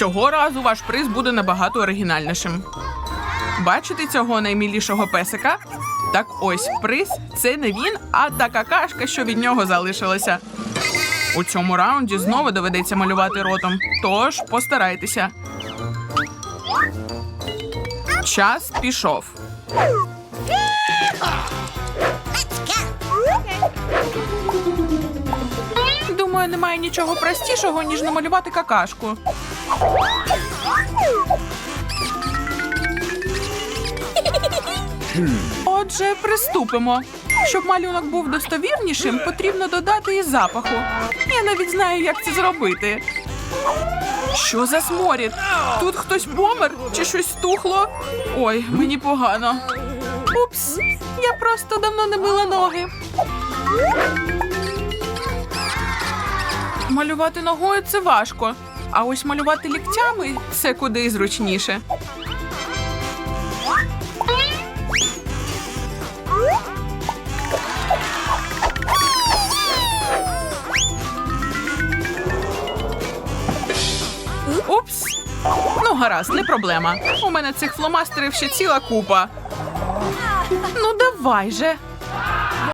Цього разу ваш приз буде набагато оригінальнішим. Бачите цього наймілішого песика? Так ось приз це не він, а та какашка, що від нього залишилася. У цьому раунді знову доведеться малювати ротом. Тож постарайтеся. Час пішов. Думаю, немає нічого простішого, ніж намалювати какашку. Отже, приступимо. Щоб малюнок був достовірнішим, потрібно додати і запаху. Я навіть знаю, як це зробити. Що за сморід? Тут хтось помер чи щось стухло? Ой, мені погано. Упс, я просто давно не мила ноги. Малювати ногою це важко, а ось малювати ліктями це куди зручніше. Упс. Ну, гаразд, не проблема. У мене цих фломастерів ще ціла купа. Ну, давай же.